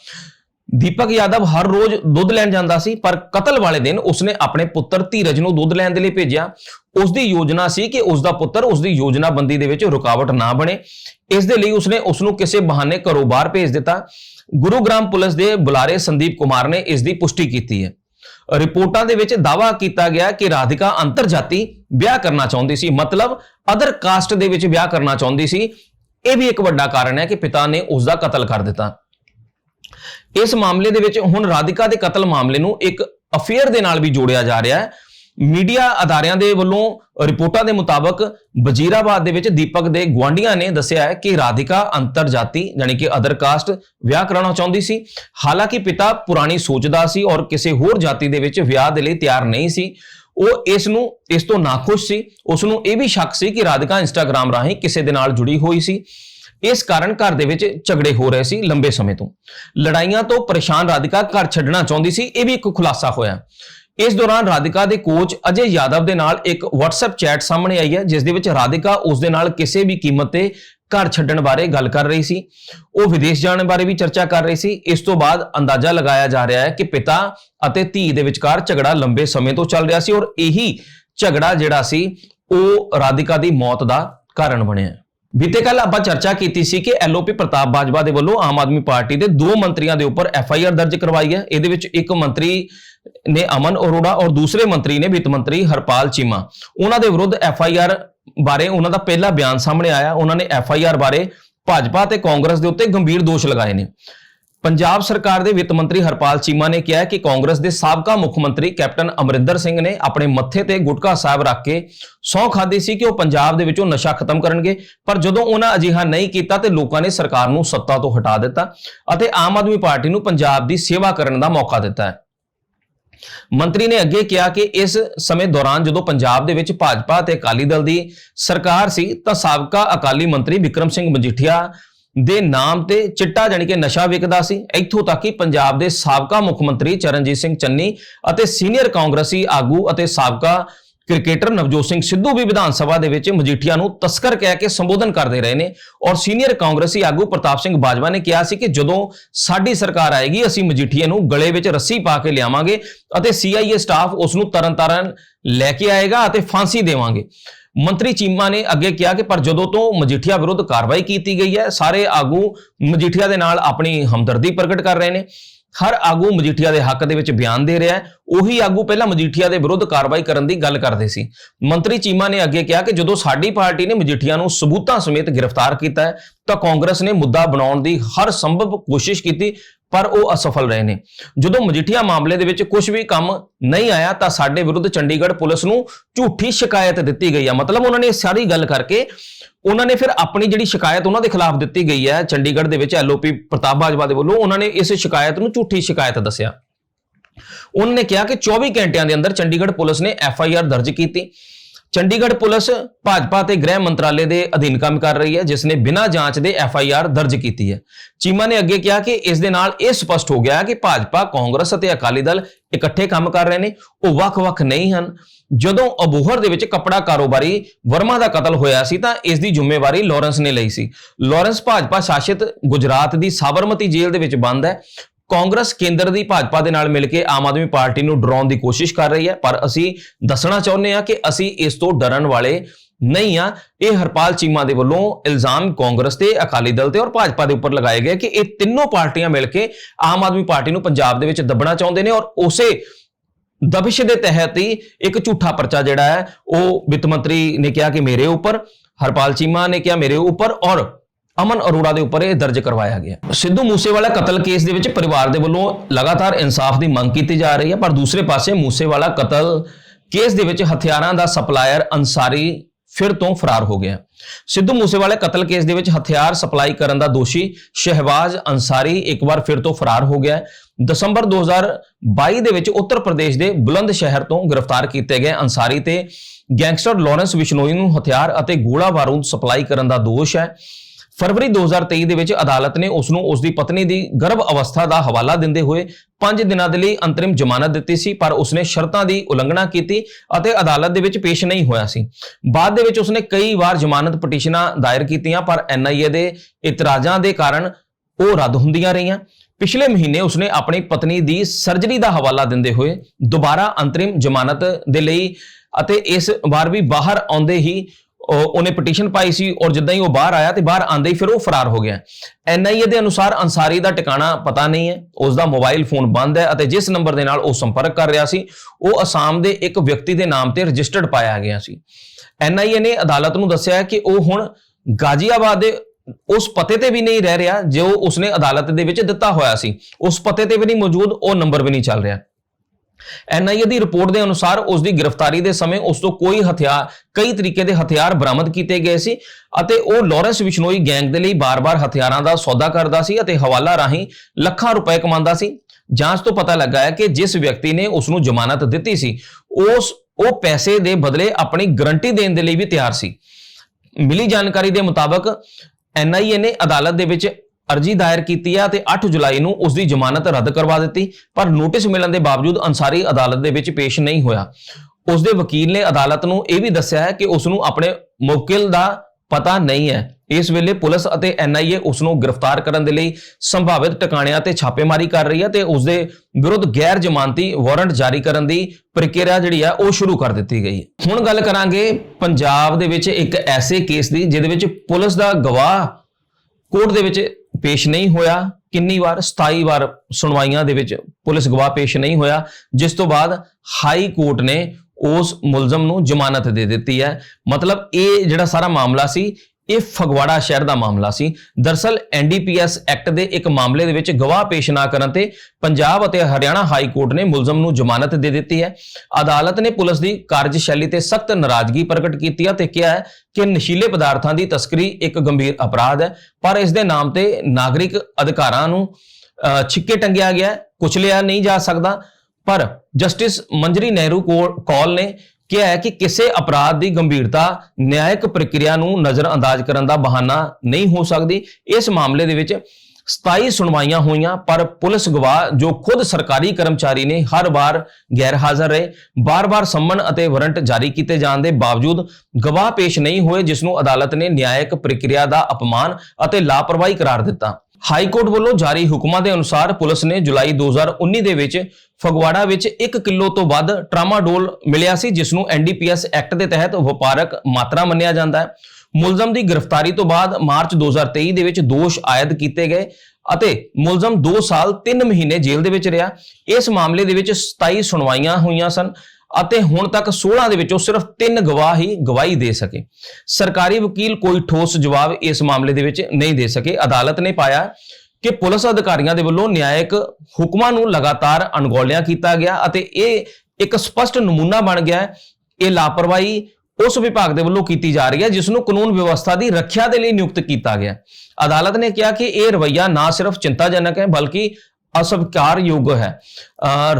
ਦੀਪਕ ਯਾਦਵ ਹਰ ਰੋਜ਼ ਦੁੱਧ ਲੈਣ ਜਾਂਦਾ ਸੀ, ਪਰ ਕਤਲ ਵਾਲੇ ਦਿਨ ਉਸਨੇ ਆਪਣੇ ਪੁੱਤਰ ਧੀਰਜ ਨੂੰ ਦੁੱਧ ਲੈਣ ਦੇ ਲਈ ਭੇਜਿਆ। ਉਸ ਦੀ ਯੋਜਨਾ ਸੀ ਕਿ ਉਸ ਦਾ ਪੁੱਤਰ ਉਸ ਦੀ ਯੋਜਨਾਬੰਦੀ ਦੇ ਵਿੱਚ ਰੁਕਾਵਟ ਨਾ ਬਣੇ। ਇਸ ਦੇ ਲਈ ਉਸਨੇ ਉਸ ਨੂੰ ਕਿਸੇ ਬਹਾਨੇ ਘਰੋਂ ਬਾਹਰ ਭੇਜ ਦਿੱਤਾ। ਗੁਰੂਗ੍ਰਾਮ ਪੁਲਿਸ ਦੇ ਬੁਲਾਰੇ ਸੰਦੀਪ ਕੁਮਾਰ ਨੇ ਇਸ ਦੀ ਪੁਸ਼ਟੀ ਕੀਤੀ ਹੈ। ਰਿਪੋਰਟਾਂ ਦੇ ਵਿੱਚ ਦਾਵਾ ਕੀਤਾ ਗਿਆ ਕਿ ਰਾਧਿਕਾ ਅੰਤਰਜਾਤੀ ਵਿਆਹ ਕਰਨਾ ਚਾਹੁੰਦੀ ਸੀ। ਮਤਲਬ ਅਦਰ ਕਾਸਟ ਦੇ ਵਿੱਚ ਵਿਆਹ ਕਰਨਾ ਚਾਹੁੰਦੀ ਸੀ। ਇਹ ਵੀ ਇੱਕ ਵੱਡਾ ਕਾਰਨ ਹੈ ਕਿ ਪਿਤਾ ਨੇ ਉਸ ਦਾ ਕਤਲ ਕਰ ਦਿੱਤਾ। ਇਸ ਮਾਮਲੇ ਦੇ ਵਿੱਚ ਹੁਣ ਰਾਧਿਕਾ ਦੇ ਕਤਲ ਮਾਮਲੇ ਨੂੰ ਇੱਕ ਅਫੇਅਰ ਦੇ ਨਾਲ ਵੀ ਜੋੜਿਆ ਜਾ ਰਿਹਾ ਹੈ। ਮੀਡੀਆ ਅਦਾਰਿਆਂ ਦੇ ਵੱਲੋਂ ਰਿਪੋਰਟਾਂ ਦੇ ਮੁਤਾਬਕ ਵਜ਼ੀਰਾਬਾਦ ਦੇ ਵਿੱਚ ਦੀਪਕ ਦੇ ਗਵਾਂਡੀਆਂ ਨੇ ਦੱਸਿਆ ਹੈ ਕਿ ਰਾਧਿਕਾ ਅੰਤਰਜਾਤੀ ਯਾਨੀ ਕਿ ਅਦਰ ਕਾਸਟ ਵਿਆਹ ਕਰਾਉਣਾ ਚਾਹੁੰਦੀ ਸੀ। ਹਾਲਾਂਕਿ ਪਿਤਾ ਪੁਰਾਣੀ ਸੋਚਦਾ ਸੀ ਔਰ ਕਿਸੇ ਹੋਰ ਜਾਤੀ ਦੇ ਵਿੱਚ ਵਿਆਹ ਦੇ ਲਈ ਤਿਆਰ ਨਹੀਂ ਸੀ। ਉਹ ਇਸ ਨੂੰ, ਇਸ ਤੋਂ ਨਾਖੁਸ਼ ਸੀ। ਉਸ ਨੂੰ ਇਹ ਵੀ ਸ਼ੱਕ ਸੀ ਕਿ ਰਾਧਿਕਾ ਇੰਸਟਾਗ੍ਰam ਰਾਹੀਂ ਕਿਸੇ ਦੇ ਨਾਲ ਜੁੜੀ ਹੋਈ ਸੀ। ਇਸ ਕਾਰਨ ਘਰ ਦੇ ਵਿੱਚ ਝਗੜੇ ਹੋ ਰਹੇ ਸੀ ਲੰਬੇ ਸਮੇਂ ਤੋਂ। ਲੜਾਈਆਂ ਤੋਂ ਪਰੇਸ਼ਾਨ ਰਾਧਿਕਾ ਘਰ ਛੱਡਣਾ ਚਾਹੁੰਦੀ ਸੀ, ਇਹ ਵੀ ਇੱਕ ਖੁਲਾਸਾ ਹੋਇਆ। ਇਸ ਦੌਰਾਨ ਰਾਧਿਕਾ ਦੇ ਕੋਚ ਅਜੇ ਯਾਦਵ ਦੇ ਨਾਲ ਇੱਕ WhatsApp ਚੈਟ ਸਾਹਮਣੇ ਆਈ ਹੈ, ਜਿਸ ਦੇ ਵਿੱਚ ਰਾਧਿਕਾ ਉਸ ਦੇ ਨਾਲ ਕਿਸੇ ਵੀ ਕੀਮਤ ਤੇ ਘਰ ਛੱਡਣ ਬਾਰੇ ਗੱਲ ਕਰ ਰਹੀ ਸੀ। ਉਹ ਵਿਦੇਸ਼ ਜਾਣ ਬਾਰੇ ਵੀ ਚਰਚਾ ਕਰ ਰਹੀ ਸੀ। ਇਸ ਤੋਂ ਬਾਅਦ ਅੰਦਾਜ਼ਾ ਲਗਾਇਆ ਜਾ ਰਿਹਾ ਹੈ ਕਿ ਪਿਤਾ ਅਤੇ ਧੀ ਦੇ ਵਿਚਕਾਰ ਝਗੜਾ ਲੰਬੇ ਸਮੇਂ ਤੋਂ ਚੱਲ ਰਿਹਾ ਸੀ ਔਰ ਇਹੀ ਝਗੜਾ ਜਿਹੜਾ ਸੀ, ਉਹ ਰਾਧਿਕਾ ਦੀ ਮੌਤ ਦਾ ਕਾਰਨ ਬਣਿਆ। ਬੀਤੇ ਕੱਲ ਆਪਾਂ ਚਰਚਾ ਕੀਤੀ ਸੀ ਕਿ ਐਲਓਪੀ ਪ੍ਰਤਾਪ ਬਾਜਵਾ ਦੇ ਵੱਲੋਂ ਆਮ ਆਦਮੀ ਪਾਰਟੀ ਦੇ ਦੋ ਮੰਤਰੀਆਂ ਦੇ ਉੱਪਰ ਐਫਆਈਆਰ ਦਰਜ ਕਰਵਾਈ ਹੈ। ਇਹਦੇ ਵਿੱਚ ਇੱਕ ਮੰਤਰੀ ਨੇ ਅਮਨ ਅਰੋੜਾ ਔਰ ਦੂਸਰੇ ਮੰਤਰੀ ਨੇ ਵਿੱਤ ਮੰਤਰੀ ਹਰਪਾਲ ਚੀਮਾ। ਉਹਨਾਂ ਦੇ ਵਿਰੁੱਧ ਐਫਆਈਆਰ ਬਾਰੇ ਉਹਨਾਂ ਦਾ ਪਹਿਲਾ ਬਿਆਨ ਸਾਹਮਣੇ ਆਇਆ। ਉਹਨਾਂ ਨੇ ਐਫਆਈਆਰ ਬਾਰੇ ਭਾਜਪਾ ਤੇ ਕਾਂਗਰਸ ਦੇ ਉੱਤੇ ਗੰਭੀਰ ਦੋਸ਼ ਲਗਾਏ ਨੇ। ਪੰਜਾਬ ਸਰਕਾਰ ਦੇ ਵਿੱਤ ਮੰਤਰੀ ਹਰਪਾਲ ਚੀਮਾ ਨੇ ਕਿਹਾ ਕਿ ਕਾਂਗਰਸ ਦੇ ਸਾਬਕਾ ਮੁੱਖ ਮੰਤਰੀ ਕੈਪਟਨ ਅਮਰਿੰਦਰ ਸਿੰਘ ਨੇ ਆਪਣੇ ਮੱਥੇ ਤੇ ਗੁਟਕਾ ਸਾਹਿਬ ਰੱਖ ਕੇ ਸਹੁੰ ਖਾਦੀ ਸੀ ਕਿ ਉਹ ਪੰਜਾਬ ਦੇ ਵਿੱਚੋਂ ਨਸ਼ਾ ਖਤਮ ਕਰਨਗੇ। ਪਰ ਜਦੋਂ ਉਹਨਾਂ ਅਜਿਹਾ ਨਹੀਂ ਕੀਤਾ ਤੇ ਲੋਕਾਂ ਨੇ ਸਰਕਾਰ ਨੂੰ ਸੱਤਾ ਤੋਂ ਹਟਾ ਦਿੱਤਾ ਅਤੇ ਆਮ ਆਦਮੀ ਪਾਰਟੀ ਨੂੰ ਪੰਜਾਬ ਦੀ ਸੇਵਾ ਕਰਨ ਦਾ ਮੌਕਾ ਦਿੱਤਾ ਹੈ। ਮੰਤਰੀ ਨੇ ਅੱਗੇ ਕਿਹਾ ਕਿ ਇਸ ਸਮੇਂ ਦੌਰਾਨ ਜਦੋਂ ਪੰਜਾਬ ਦੇ ਵਿੱਚ ਭਾਜਪਾ ਤੇ ਅਕਾਲੀ ਦਲ ਦੀ ਸਰਕਾਰ ਸੀ ਤਾਂ ਸਾਬਕਾ ਅਕਾਲੀ ਮੰਤਰੀ ਵਿਕਰਮ ਸਿੰਘ ਮਜੀਠੀਆ ਦੇ ਨਾਮ ਤੇ ਚਿੱਟਾ ਜਾਣੀ ਕਿ ਨਸ਼ਾ ਵਿਕਦਾ ਸੀ। ਇੱਥੋਂ ਤੱਕ ਕਿ ਪੰਜਾਬ ਦੇ ਸਾਬਕਾ ਮੁੱਖ ਮੰਤਰੀ ਚਰਨਜੀਤ ਸਿੰਘ ਚੰਨੀ ਅਤੇ ਸੀਨੀਅਰ ਕਾਂਗਰਸੀ ਆਗੂ ਅਤੇ ਸਾਬਕਾ ਕ੍ਰਿਕਟਰ ਨਵਜੋਤ ਸਿੰਘ ਸਿੱਧੂ ਵੀ ਵਿਧਾਨ ਸਭਾ ਦੇ ਵਿੱਚ ਮਜੀਠੀਆ ਨੂੰ ਤਸਕਰ ਕਹਿ ਕੇ ਸੰਬੋਧਨ ਕਰਦੇ ਰਹੇ ਨੇ ਔਰ ਸੀਨੀਅਰ ਕਾਂਗਰਸੀ ਆਗੂ ਪ੍ਰਤਾਪ ਸਿੰਘ ਬਾਜਵਾ ਨੇ ਕਿਹਾ ਸੀ ਕਿ ਜਦੋਂ ਸਾਡੀ ਸਰਕਾਰ ਆਏਗੀ, ਅਸੀਂ ਮਜੀਠੀਆ ਨੂੰ ਗਲੇ ਵਿੱਚ ਰੱਸੀ ਪਾ ਕੇ ਲਿਆਵਾਂਗੇ ਅਤੇ ਸੀਆਈਏ ਸਟਾਫ ਉਸ ਨੂੰ ਤਰਨਤਾਰਨ ਲੈ ਕੇ ਆਏਗਾ ਅਤੇ ਫਾਂਸੀ ਦੇਵਾਂਗੇ। ਮੰਤਰੀ ਚੀਮਾ ਨੇ ਅੱਗੇ ਕਿਹਾ ਕਿ ਪਰ ਜਦੋਂ ਤੋਂ ਮਜੀਠੀਆ ਵਿਰੁੱਧ ਕਾਰਵਾਈ ਕੀਤੀ ਗਈ ਹੈ, ਸਾਰੇ ਆਗੂ ਮਜੀਠੀਆ ਦੇ ਨਾਲ ਆਪਣੀ ਹਮਦਰਦੀ ਪ੍ਰਗਟ ਕਰ ਰਹੇ ਨੇ। ਹਰ ਆਗੂ ਮਜੀਠੀਆ ਦੇ ਹੱਕ ਦੇ ਵਿੱਚ ਬਿਆਨ ਦੇ ਰਿਹਾ ਹੈ। ਉਹੀ ਆਗੂ ਪਹਿਲਾਂ ਮਜੀਠੀਆ ਦੇ ਵਿਰੁੱਧ ਕਾਰਵਾਈ ਕਰਨ ਦੀ ਗੱਲ ਕਰਦੇ ਸੀ। ਮੰਤਰੀ ਚੀਮਾ ਨੇ ਅੱਗੇ ਕਿਹਾ ਕਿ ਜਦੋਂ ਸਾਡੀ ਪਾਰਟੀ ਨੇ ਮਜੀਠੀਆ ਨੂੰ ਸਬੂਤਾਂ ਸਮੇਤ ਗ੍ਰਿਫਤਾਰ ਕੀਤਾ ਹੈ, ਤਾਂ ਕਾਂਗਰਸ ਨੇ ਮੁੱਦਾ ਬਣਾਉਣ ਦੀ ਹਰ ਸੰਭਵ ਕੋਸ਼ਿਸ਼ ਕੀਤੀ। ਪਰ ਉਹ ਅਸਫਲ ਰਹੇ ਨੇ। ਜਦੋਂ ਮਜੀਠੀਆ ਮਾਮਲੇ ਦੇ ਵਿੱਚ ਕੁਝ ਵੀ ਕੰਮ ਨਹੀਂ ਆਇਆ ਤਾਂ ਸਾਡੇ ਵਿਰੁੱਧ ਚੰਡੀਗੜ੍ਹ ਪੁਲਿਸ ਨੂੰ ਝੂਠੀ ਸ਼ਿਕਾਇਤ ਦਿੱਤੀ ਗਈ ਹੈ ਮਤਲਬ ਉਹਨਾਂ ਨੇ ਸਾਰੀ ਗੱਲ ਕਰਕੇ ਉਹਨਾਂ ਨੇ ਫਿਰ ਆਪਣੀ ਜਿਹੜੀ ਸ਼ਿਕਾਇਤ ਉਹਨਾਂ ਦੇ ਖਿਲਾਫ ਦਿੱਤੀ ਗਈ ਹੈ ਚੰਡੀਗੜ੍ਹ ਦੇ ਵਿੱਚ ਐਲਓਪੀ ਪ੍ਰਤਾਪ ਬਾਜਵਾ ਦੇ ਵੱਲੋਂ ਉਹਨਾਂ ਨੇ ਇਸ ਸ਼ਿਕਾਇਤ ਨੂੰ ਝੂਠੀ ਸ਼ਿਕਾਇਤ ਦੱਸਿਆ। ਉਹਨਾਂ ਨੇ ਕਿਹਾ ਕਿ 24 ਘੰਟਿਆਂ ਦੇ ਅੰਦਰ ਚੰਡੀਗੜ੍ਹ ਪੁਲਿਸ ਨੇ ਐਫ ਆਈ ਆਰ ਦਰਜ ਕੀਤੀ। ਚੰਡੀਗੜ੍ਹ ਪੁਲਿਸ ਭਾਜਪਾ ਤੇ ਗ੍ਰਹਿ ਮੰਤਰਾਲੇ ਦੇ ਅਧੀਨ ਕੰਮ ਕਰ ਰਹੀ ਹੈ, ਜਿਸ ਨੇ ਬਿਨਾਂ ਜਾਂਚ ਦੇ ਐਫ ਆਈ ਆਰ ਦਰਜ ਕੀਤੀ ਹੈ। ਚੀਮਾ ਨੇ ਅੱਗੇ ਕਿਹਾ ਕਿ ਇਸ ਦੇ ਨਾਲ ਇਹ ਸਪਸ਼ਟ ਹੋ ਗਿਆ ਕਿ ਭਾਜਪਾ, ਕਾਂਗਰਸ ਅਤੇ ਅਕਾਲੀ ਦਲ ਇਕੱਠੇ ਕੰਮ ਕਰ ਰਹੇ ਨੇ। ਉਹ ਵੱਖ-ਵੱਖ ਨਹੀਂ ਹਨ। ਜਦੋਂ ਅਬੋਹਰ ਦੇ ਵਿੱਚ ਕੱਪੜਾ ਕਾਰੋਬਾਰੀ ਵਰਮਾ ਦਾ ਕਤਲ ਹੋਇਆ ਸੀ, ਤਾਂ ਇਸ ਦੀ ਜ਼ਿੰਮੇਵਾਰੀ ਲਾਰੈਂਸ ਨੇ ਲਈ ਸੀ। ਲਾਰੈਂਸ ਭਾਜਪਾ ਸ਼ਾਸਿਤ ਗੁਜਰਾਤ ਦੀ ਸਾਬਰਮਤੀ ਜੇਲ੍ਹ ਦੇ ਵਿੱਚ ਬੰਦ ਹੈ। ਕਾਂਗਰਸ ਕੇਂਦਰ ਦੀ ਭਾਜਪਾ ਦੇ ਨਾਲ ਮਿਲ ਕੇ ਆਮ ਆਦਮੀ ਪਾਰਟੀ ਨੂੰ ਡਰਾਉਣ ਦੀ ਕੋਸ਼ਿਸ਼ ਕਰ ਰਹੀ ਹੈ, ਪਰ ਅਸੀਂ ਦੱਸਣਾ ਚਾਹੁੰਦੇ ਹਾਂ ਕਿ ਅਸੀਂ ਇਸ ਤੋਂ ਡਰਨ ਵਾਲੇ ਨਹੀਂ ਆ ਇਹ ਹਰਪਾਲ ਚੀਮਾ ਦੇ ਵੱਲੋਂ ਇਲਜ਼ਾਮ ਕਾਂਗਰਸ ਤੇ, ਅਕਾਲੀ ਦਲ ਤੇ ਔਰ ਭਾਜਪਾ ਦੇ ਉੱਪਰ ਲਗਾਏ ਗਏ ਕਿ ਇਹ ਤਿੰਨੋਂ ਪਾਰਟੀਆਂ ਮਿਲ ਕੇ ਆਮ ਆਦਮੀ ਪਾਰਟੀ ਨੂੰ ਪੰਜਾਬ ਦੇ ਵਿੱਚ ਦੱਬਣਾ ਚਾਹੁੰਦੇ ਨੇ ਔਰ ਉਸੇ ਦਬਿਸ਼ ਦੇ ਤਹਿਤ ਹੀ ਇੱਕ ਝੂਠਾ ਪਰਚਾ ਜਿਹੜਾ ਹੈ, ਉਹ ਵਿੱਤ ਮੰਤਰੀ ਨੇ ਕਿਹਾ ਕਿ ਮੇਰੇ ਉੱਪਰ, ਹਰਪਾਲ ਚੀਮਾ ਨੇ ਕਿਹਾ ਮੇਰੇ ਉੱਪਰ ਔਰ ਅਮਨ ਅਰੋੜਾ ਦੇ ਉੱਪਰ ਇਹ ਦਰਜ ਕਰਵਾਇਆ ਗਿਆ। ਸਿੱਧੂ ਮੂਸੇਵਾਲਾ ਕਤਲ ਕੇਸ ਦੇ ਵਿੱਚ ਪਰਿਵਾਰ ਦੇ ਵੱਲੋਂ ਲਗਾਤਾਰ ਇਨਸਾਫ ਦੀ ਮੰਗ ਕੀਤੀ ਜਾ ਰਹੀ ਹੈ, ਪਰ ਦੂਸਰੇ ਪਾਸੇ ਮੂਸੇਵਾਲਾ ਕਤਲ ਕੇਸ ਦੇ ਵਿੱਚ ਹਥਿਆਰਾਂ ਦਾ ਸਪਲਾਇਰ ਅੰਸਾਰੀ ਫਿਰ ਤੋਂ ਫਰਾਰ ਹੋ ਗਿਆ। ਸਿੱਧੂ ਮੂਸੇਵਾਲੇ ਕਤਲ ਕੇਸ ਦੇ ਵਿੱਚ ਹਥਿਆਰ ਸਪਲਾਈ ਕਰਨ ਦਾ ਦੋਸ਼ੀ ਸ਼ਹਿਬਾਜ਼ ਅੰਸਾਰੀ ਇੱਕ ਵਾਰ ਫਿਰ ਤੋਂ ਫਰਾਰ ਹੋ ਗਿਆ। ਹੈ। ਦਸੰਬਰ 2022 ਦੇ ਵਿੱਚ ਉੱਤਰ ਪ੍ਰਦੇਸ਼ ਦੇ ਬੁਲੰਦ ਸ਼ਹਿਰ ਤੋਂ ਗ੍ਰਿਫਤਾਰ ਕੀਤੇ ਗਏ ਅੰਸਾਰੀ ਤੇ ਗੈਂਗਸਟਰ ਲਾਰੈਂਸ ਵਿਸ਼ਨੋਈ ਨੂੰ ਹਥਿਆਰ ਅਤੇ ਗੋਲਾ ਬਾਰੂਦ ਸਪਲਾਈ ਕਰਨ ਦਾ ਦੋਸ਼ ਹੈ। ਫਰਵਰੀ 2023 ਦੇ ਵਿੱਚ ਅਦਾਲਤ ਨੇ ਉਸ ਨੂੰ ਉਸ ਦੀ ਪਤਨੀ ਦੀ ਗਰਭ ਅਵਸਥਾ ਦਾ ਹਵਾਲਾ ਦਿੰਦੇ ਹੋਏ 5 ਦਿਨਾਂ ਦੇ ਲਈ ਅੰਤਰਿਮ ਜ਼ਮਾਨਤ ਦਿੱਤੀ ਸੀ, ਪਰ ਉਸਨੇ ਸ਼ਰਤਾਂ ਦੀ ਉਲੰਘਣਾ ਕੀਤੀ ਅਤੇ ਅਦਾਲਤ ਦੇ ਵਿੱਚ ਪੇਸ਼ ਨਹੀਂ ਹੋਇਆ ਸੀ। ਬਾਅਦ ਦੇ ਵਿੱਚ ਉਸਨੇ ਕਈ ਵਾਰ ਜ਼ਮਾਨਤ ਪਟੀਸ਼ਨਾਂ ਦਾਇਰ ਕੀਤੀਆਂ, ਪਰ ਐਨਆਈਏ ਦੇ ਇਤਰਾਜ਼ਾਂ ਦੇ ਕਾਰਨ ਉਹ ਰੱਦ ਹੁੰਦੀਆਂ ਰਹੀਆਂ। ਪਿਛਲੇ ਮਹੀਨੇ ਉਸਨੇ ਆਪਣੀ ਪਤਨੀ ਦੀ ਸਰਜਰੀ ਦਾ ਹਵਾਲਾ ਦਿੰਦੇ ਹੋਏ ਦੁਬਾਰਾ ਅੰਤਰਿਮ ਜ਼ਮਾਨਤ ਦੇ ਲਈ ਅਤੇ ਇਸ ਵਾਰ ਵੀ ਬਾਹਰ ਆਉਂਦੇ ਹੀ ਉਹਨੇ ਪਟੀਸ਼ਨ ਪਾਈ ਸੀ ਔਰ ਜਿੱਦਾਂ ਹੀ ਉਹ ਬਾਹਰ ਆਇਆ ਤੇ ਬਾਹਰ ਆਂਦੇ ਹੀ ਫਿਰ ਉਹ ਫਰਾਰ ਹੋ ਗਿਆ। ਐਨਆਈਏ ਦੇ ਅਨੁਸਾਰ ਅੰਸਾਰੀ ਦਾ ਟਿਕਾਣਾ ਪਤਾ ਨਹੀਂ ਹੈ। ਉਸ ਦਾ ਮੋਬਾਈਲ ਫੋਨ ਬੰਦ ਹੈ ਅਤੇ ਜਿਸ ਨੰਬਰ ਦੇ ਨਾਲ ਉਹ ਸੰਪਰਕ ਕਰ ਰਿਹਾ ਸੀ, ਉਹ ਅਸਾਮ ਦੇ ਇੱਕ ਵਿਅਕਤੀ ਦੇ ਨਾਮ ਤੇ ਰਜਿਸਟਰਡ ਪਾਇਆ ਗਿਆ ਸੀ। ਐਨਆਈਏ ਨੇ ਅਦਾਲਤ ਨੂੰ ਦੱਸਿਆ ਕਿ ਉਹ ਹੁਣ ਗਾਜ਼ੀਆਬਾਦ ਦੇ ਉਸ ਪਤੇ ਤੇ ਵੀ ਨਹੀਂ ਰਹਿ ਰਿਹਾ, ਜੋ ਉਸਨੇ ਅਦਾਲਤ ਦੇ ਵਿੱਚ ਦਿੱਤਾ ਹੋਇਆ ਸੀ। ਉਸ ਪਤੇ ਤੇ ਵੀ ਨਹੀਂ ਮੌਜੂਦ, ਉਹ ਨੰਬਰ ਵੀ ਨਹੀਂ ਚੱਲ ਰਿਹਾ। ਐਨਆਈਏ ਦੀ ਰਿਪੋਰਟ ਦੇ ਅਨੁਸਾਰ ਉਸ ਦੀ ਗ੍ਰਿਫਤਾਰੀ ਦੇ ਸਮੇਂ ਉਸ ਤੋਂ ਕੋਈ ਹਥਿਆਰ, ਕਈ ਤਰੀਕੇ ਦੇ ਹਥਿਆਰ ਬਰਾਮਦ ਕੀਤੇ ਗਏ ਸੀ ਅਤੇ ਉਹ ਲਾਰੈਂਸ ਬਿਸ਼ਨੋਈ ਗੈਂਗ ਦੇ ਲਈ ਬਾਰ-ਬਾਰ ਹਥਿਆਰਾਂ ਦਾ ਸੌਦਾ ਕਰਦਾ ਸੀ ਅਤੇ ਹਵਾਲਾ ਰਾਹੀਂ ਲੱਖਾਂ ਰੁਪਏ ਕਮਾਉਂਦਾ ਸੀ। ਜਾਂਚ ਤੋਂ ਪਤਾ ਲੱਗਾ ਹੈ ਕਿ ਜਿਸ ਵਿਅਕਤੀ ਨੇ ਉਸ ਨੂੰ ਜ਼ਮਾਨਤ ਦਿੱਤੀ ਸੀ, ਉਸ, ਉਹ ਪੈਸੇ ਦੇ ਬਦਲੇ ਆਪਣੀ ਗਰੰਟੀ ਦੇਣ ਦੇ ਲਈ ਵੀ ਤਿਆਰ ਸੀ। ਮਿਲੀ ਜਾਣਕਾਰੀ ਦੇ ਮੁਤਾਬਕ ਐਨਆਈਏ ਨੇ ਅਦਾਲਤ ਦੇ ਵਿੱਚ ਅਰਜੀ ਦਾਇਰ ਕੀਤੀ ਹੈ ਤੇ 8 ਜੁਲਾਈ ਨੂੰ ਉਸ ਦੀ ਜ਼ਮਾਨਤ ਰੱਦ ਕਰਵਾ ਦਿੱਤੀ, ਪਰ ਨੋਟਿਸ ਮਿਲਣ ਦੇ ਬਾਵਜੂਦ ਅੰਸਾਰੀ ਅਦਾਲਤ ਦੇ ਵਿੱਚ ਪੇਸ਼ ਨਹੀਂ ਹੋਇਆ। ਉਸ ਦੇ ਵਕੀਲ ਨੇ ਅਦਾਲਤ ਨੂੰ ਇਹ ਵੀ ਦੱਸਿਆ ਹੈ ਕਿ ਉਸ ਨੂੰ ਆਪਣੇ ਮੁਵਕਿਲ ਦਾ ਪਤਾ ਨਹੀਂ ਹੈ। ਇਸ ਵੇਲੇ ਪੁਲਿਸ ਅਤੇ ਐਨਆਈਏ ਉਸ ਨੂੰ ਗ੍ਰਿਫਤਾਰ ਕਰਨ ਦੇ ਲਈ ਸੰਭਾਵਿਤ ਟਿਕਾਣਿਆਂ ਤੇ ਛਾਪੇਮਾਰੀ ਕਰ ਰਹੀ ਹੈ ਤੇ ਉਸ ਦੇ ਵਿਰੁੱਧ ਗੈਰ ਜ਼ਮਾਨਤੀ ਵਾਰੰਟ ਜਾਰੀ ਕਰਨ ਦੀ ਪ੍ਰਕਿਰਿਆ ਜਿਹੜੀ ਆ ਉਹ ਸ਼ੁਰੂ ਕਰ ਦਿੱਤੀ ਗਈ ਹੈ। ਹੁਣ ਗੱਲ ਕਰਾਂਗੇ ਪੰਜਾਬ ਦੇ ਵਿੱਚ ਇੱਕ ਐਸੇ ਕੇਸ ਦੀ, ਜਿਹਦੇ ਵਿੱਚ ਪੁਲਿਸ ਦਾ ਗਵਾਹ ਕੋਰਟ ਦੇ ਵਿੱਚ ਪੇਸ਼ ਨਹੀਂ ਹੋਇਆ। ਕਿੰਨੀ ਵਾਰ? 27 ਵਾਰ ਸੁਣਵਾਈਆਂ ਦੇ ਵਿੱਚ ਪੁਲਿਸ ਗਵਾਹ ਪੇਸ਼ ਨਹੀਂ ਹੋਇਆ। ਜਿਸ ਤੋਂ ਬਾਅਦ ਹਾਈ ਕੋਰਟ ਨੇ ਉਸ ਮੁਲਜ਼ਮ ਨੂੰ ਜ਼ਮਾਨਤ ਦੇ ਦਿੱਤੀ ਹੈ। ਮਤਲਬ ਇਹ ਜਿਹੜਾ ਸਾਰਾ ਮਾਮਲਾ ਸੀ ਇਹ ਫਗਵਾੜਾ ਸ਼ਹਿਰ ਦਾ ਮਾਮਲਾ ਸੀ। ਦਰਸਲ ਐਨਡੀਪੀਐਸ ਐਕਟ ਦੇ ਇੱਕ ਮਾਮਲੇ ਦੇ ਵਿੱਚ ਗਵਾਹ ਪੇਸ਼ ਨਾ ਕਰਨ ਤੇ ਪੰਜਾਬ ਅਤੇ ਹਰਿਆਣਾ ਹਾਈ ਕੋਰਟ ਨੇ ਮੁਲਜ਼ਮ ਨੂੰ ਜ਼ਮਾਨਤ ਦੇ ਦਿੱਤੀ ਹੈ। ਅਦਾਲਤ ਨੇ ਪੁਲਿਸ ਦੀ ਕਾਰਜਸ਼ੈਲੀ ਤੇ ਸਖਤ ਨਾਰਾਜ਼ਗੀ ਪ੍ਰਗਟ ਕੀਤੀ ਹੈ ਤੇ ਕਿਹਾ ਹੈ ਕਿ ਨਸ਼ੀਲੇ ਪਦਾਰਥਾਂ ਦੀ ਤਸਕਰੀ ਇੱਕ ਗੰਭੀਰ ਅਪਰਾਧ ਹੈ। ਪਰ ਇਸ ਦੇ ਨਾਮ ਤੇ ਨਾਗਰਿਕ ਅਧਿਕਾਰਾਂ ਨੂੰ ਅਹ, ਛਿੱਕੇ ਟੰਗਿਆ ਗਿਆ ਕੁਚਲਿਆ ਨਹੀਂ ਜਾ ਸਕਦਾ। ਪਰ ਜਸਟਿਸ ਮੰਜਰੀ ਨਹਿਰੂ ਕੋ- ਕੌਲ ਨੇ ਕਿਹਾ ਹੈ ਕਿ ਕਿਸੇ ਅਪਰਾਧ ਦੀ ਗੰਭੀਰਤਾ ਨਿਆਇਕ ਪ੍ਰਕਿਰਿਆ ਨੂੰ ਨਜ਼ਰਅੰਦਾਜ਼ ਕਰਨ ਦਾ ਬਹਾਨਾ ਨਹੀਂ ਹੋ ਸਕਦੀ। ਇਸ ਮਾਮਲੇ ਦੇ ਵਿੱਚ 27 ਸੁਣਵਾਈਆਂ ਹੋਈਆਂ, ਪਰ ਪੁਲਿਸ ਗਵਾਹ ਜੋ ਖੁਦ ਸਰਕਾਰੀ ਕਰਮਚਾਰੀ ਨੇ ਹਰ ਵਾਰ ਗੈਰ ਹਾਜ਼ਰ ਰਹੇ, ਬਾਰ-ਬਾਰ ਸੰਮਨ ਅਤੇ ਵਾਰੰਟ ਜਾਰੀ ਕੀਤੇ ਜਾਣ ਦੇ ਬਾਵਜੂਦ ਗਵਾਹ ਪੇਸ਼ ਨਹੀਂ ਹੋਏ, ਜਿਸ ਨੂੰ ਅਦਾਲਤ ਨੇ ਨਿਆਇਕ ਪ੍ਰਕਿਰਿਆ ਦਾ ਅਪਮਾਨ ਅਤੇ ਲਾਪਰਵਾਹੀ ਕਰਾਰ ਦਿੱਤਾ। ਹਾਈ ਕੋਰਟ ਵੱਲੋਂ ਜਾਰੀ ਹੁਕਮਾਂ ਦੇ ਅਨੁਸਾਰ ਪੁਲਿਸ ਨੇ ਜੁਲਾਈ 2019 ਦੇ ਵਿੱਚ ਫਗਵਾੜਾ ਵਿੱਚ 1 ਕਿਲੋ ਤੋਂ ਵੱਧ ਟਰਾਮਾਡੋਲ ਮਿਲਿਆ ਸੀ, ਜਿਸ ਨੂੰ ਐਨਡੀਪੀਐਸ ਐਕਟ ਦੇ ਤਹਿਤ ਵਪਾਰਕ ਮਾਤਰਾ ਮੰਨਿਆ ਜਾਂਦਾ ਹੈ। ਮੁਲਜ਼ਮ ਦੀ ਗ੍ਰਿਫਤਾਰੀ ਤੋਂ ਬਾਅਦ ਮਾਰਚ 2023 ਦੇ ਵਿੱਚ ਦੋਸ਼ ਆਇਦ ਕੀਤੇ ਗਏ ਅਤੇ ਮੁਲਜ਼ਮ 2 ਸਾਲ 3 ਮਹੀਨੇ ਜੇਲ੍ਹ ਦੇ ਵਿੱਚ ਰਿਹਾ। ਇਸ ਮਾਮਲੇ ਦੇ ਵਿੱਚ 27 ਸੁਣਵਾਈਆਂ ਹੋਈਆਂ ਸਨ। ਅਤੇ ਹੁਣ ਤੱਕ 16 ਦੇ ਵਿੱਚੋਂ ਸਿਰਫ 3 ਗਵਾਹ ਹੀ ਗਵਾਹੀ ਦੇ ਸਕੇ। ਸਰਕਾਰੀ ਵਕੀਲ ਕੋਈ ਠੋਸ ਜਵਾਬ ਇਸ ਮਾਮਲੇ ਦੇ ਵਿੱਚ ਨਹੀਂ ਦੇ ਸਕੇ। ਅਦਾਲਤ ਨੇ ਪਾਇਆ ਕਿ ਪੁਲਿਸ ਅਧਿਕਾਰੀਆਂ ਦੇ ਵੱਲੋਂ ਨਿਆਇਕ ਹੁਕਮਾਂ ਨੂੰ ਲਗਾਤਾਰ ਅਣਗੌਲਿਆ ਕੀਤਾ ਗਿਆ ਅਤੇ ਇਹ ਇੱਕ ਸਪਸ਼ਟ ਨਮੂਨਾ ਬਣ ਗਿਆ ਹੈ। ਇਹ ਲਾਪਰਵਾਹੀ ਉਸ ਵਿਭਾਗ ਦੇ ਵੱਲੋਂ ਕੀਤੀ ਜਾ ਰਹੀ ਹੈ, ਜਿਸ ਨੂੰ ਕਾਨੂੰਨ ਵਿਵਸਥਾ ਦੀ ਰੱਖਿਆ ਦੇ ਲਈ ਨਿਯੁਕਤ ਕੀਤਾ ਗਿਆ ਅਦਾਲਤ ਨੇ ਕਿਹਾ ਕਿ ਇਹ ਰਵੱਈਆ ਨਾ ਸਿਰਫ ਚਿੰਤਾਜਨਕ ਹੈ, ਬਲਕਿ ਅਸਵੀਕਾਰਯੋਗ ਹੈ।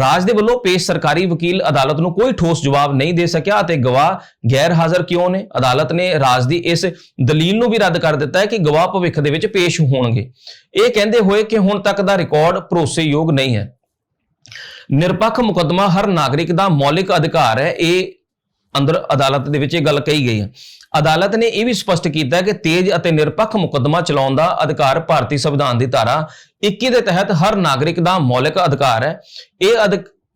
ਰਾਜ ਦੇ ਵੱਲੋਂ ਪੇਸ਼ ਸਰਕਾਰੀ ਵਕੀਲ ਅਦਾਲਤ ਨੂੰ ਕੋਈ ਠੋਸ ਜਵਾਬ ਨਹੀਂ ਦੇ ਸਕਿਆ ਅਤੇ ਗਵਾਹ ਗੈਰ ਹਾਜ਼ਰ ਕਿਉਂ ਨੇ? ਅਦਾਲਤ ਨੇ ਰਾਜ ਦੀ ਇਸ ਦਲੀਲ ਨੂੰ ਵੀ ਰੱਦ ਕਰ ਦਿੱਤਾ ਹੈ ਕਿ ਗਵਾਹ ਭਵਿੱਖ ਦੇ ਵਿੱਚ ਪੇਸ਼ ਹੋਣਗੇ। ਇਹ ਕਹਿੰਦੇ ਹੋਏ ਕਿ ਹੁਣ ਤੱਕ ਦਾ ਰਿਕਾਰਡ ਭਰੋਸੇਯੋਗ ਨਹੀਂ ਹੈ। ਨਿਰਪੱਖ ਮੁਕੱਦਮਾ ਹਰ ਨਾਗਰਿਕ ਦਾ ਮੌਲਿਕ ਅਧਿਕਾਰ ਹੈ। ਇਹ ਅੰਦਰ ਅਦਾਲਤ ਦੇ ਵਿੱਚ ਇਹ ਗੱਲ ਕਹੀ ਗਈ ਹੈ। ਅਦਾਲਤ ਨੇ ਇਹ ਵੀ ਸਪਸ਼ਟ ਕੀਤਾ ਕਿ ਤੇਜ਼ ਅਤੇ ਨਿਰਪੱਖ ਮੁਕੱਦਮਾ ਚਲਾਉਣ ਦਾ ਅਧਿਕਾਰ ਭਾਰਤੀ ਸੰਵਿਧਾਨ ਦੀ ਧਾਰਾ 21 ਦੇ ਤਹਿਤ ਹਰ ਨਾਗਰਿਕ ਦਾ ਮੌਲਿਕ ਅਧਿਕਾਰ ਹੈ। ਇਹ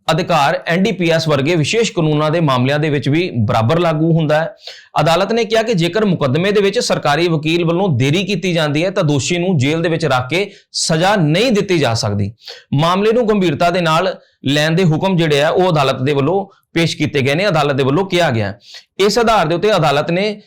ਅਧਿਕਾਰ ਐਨਡੀਪੀਐਸ ਵਰਗੇ ਵਿਸ਼ੇਸ਼ ਕਾਨੂੰਨਾਂ ਦੇ ਮਾਮਲਿਆਂ ਦੇ ਵਿੱਚ ਵੀ ਬਰਾਬਰ ਲਾਗੂ ਹੁੰਦਾ ਹੈ। ਅਦਾਲਤ ਨੇ ਕਿਹਾ ਕਿ ਜੇਕਰ ਮੁਕੱਦਮੇ ਦੇ ਵਿੱਚ ਸਰਕਾਰੀ ਵਕੀਲ ਵੱਲੋਂ ਦੇਰੀ ਕੀਤੀ ਜਾਂਦੀ ਹੈ ਤਾਂ ਦੋਸ਼ੀ ਨੂੰ ਜੇਲ੍ਹ ਦੇ ਵਿੱਚ ਰੱਖ ਕੇ ਸਜ਼ਾ ਨਹੀਂ ਦਿੱਤੀ ਜਾ ਸਕਦੀ। ਮਾਮਲੇ ਨੂੰ ਗੰਭੀਰਤਾ ਦੇ ਨਾਲ ਲੈਣ ਦੇ ਹੁਕਮ ਜਿਹੜੇ ਆ ਉਹ ਅਦਾਲਤ ਦੇ ਵੱਲੋਂ ਪੇਸ਼ ਕੀਤੇ ਗਏ ਨੇ ਅਦਾਲਤ ਦੇ ਵੱਲੋਂ ਕਿਹਾ ਗਿਆ ਹੈ। ਇਸ ਆਧਾਰ ਦੇ ਉੱਤੇ ਅਦਾਲਤ ਨੇ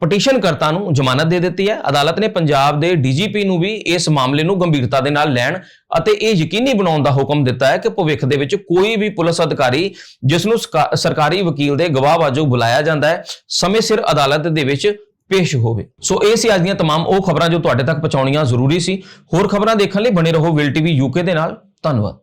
ਪਟੀਸ਼ਨਕਰਤਾ ਨੂੰ ਜ਼ਮਾਨਤ ਦੇ ਦਿੱਤੀ ਹੈ ਅਦਾਲਤ ਨੇ ਪੰਜਾਬ ਦੇ ਡੀਜੀਪੀ ਨੂੰ ਵੀ ਇਸ ਮਾਮਲੇ ਨੂੰ ਗੰਭੀਰਤਾ ਦੇ ਨਾਲ ਲੈਣ ਅਤੇ ਇਹ ਯਕੀਨੀ ਬਣਾਉਣ ਦਾ ਹੁਕਮ ਦਿੱਤਾ ਹੈ ਕਿ ਭਵਿੱਖ ਦੇ ਵਿੱਚ ਕੋਈ ਵੀ ਪੁਲਿਸ ਅਧਿਕਾਰੀ ਜਿਸ ਨੂੰ ਸਕਾ- ਸਰਕਾਰੀ ਵਕੀਲ ਦੇ ਗਵਾਹ ਵਜੋਂ ਬੁਲਾਇਆ ਜਾਂਦਾ ਹੈ ਸਮੇਂ ਸਿਰ ਅਦਾਲਤ ਦੇ ਵਿੱਚ ਪੇਸ਼ ਹੋਵੇ ਸੋ ਇਹ ਸੀ ਅੱਜ ਦੀਆਂ तमाम ਉਹ ਖਬਰਾਂ ਜੋ ਤੁਹਾਡੇ ਤੱਕ ਪਹੁੰਚਾਉਣੀਆਂ ਜ਼ਰੂਰੀ ਸੀ ਹੋਰ ਖਬਰਾਂ ਦੇਖਣ ਲਈ ਬਣੇ ਰਹੋ ਵਿਲ ਟੀਵੀ ਯੂਕੇ ਦੇ ਨਾਲ ਧੰਨਵਾਦ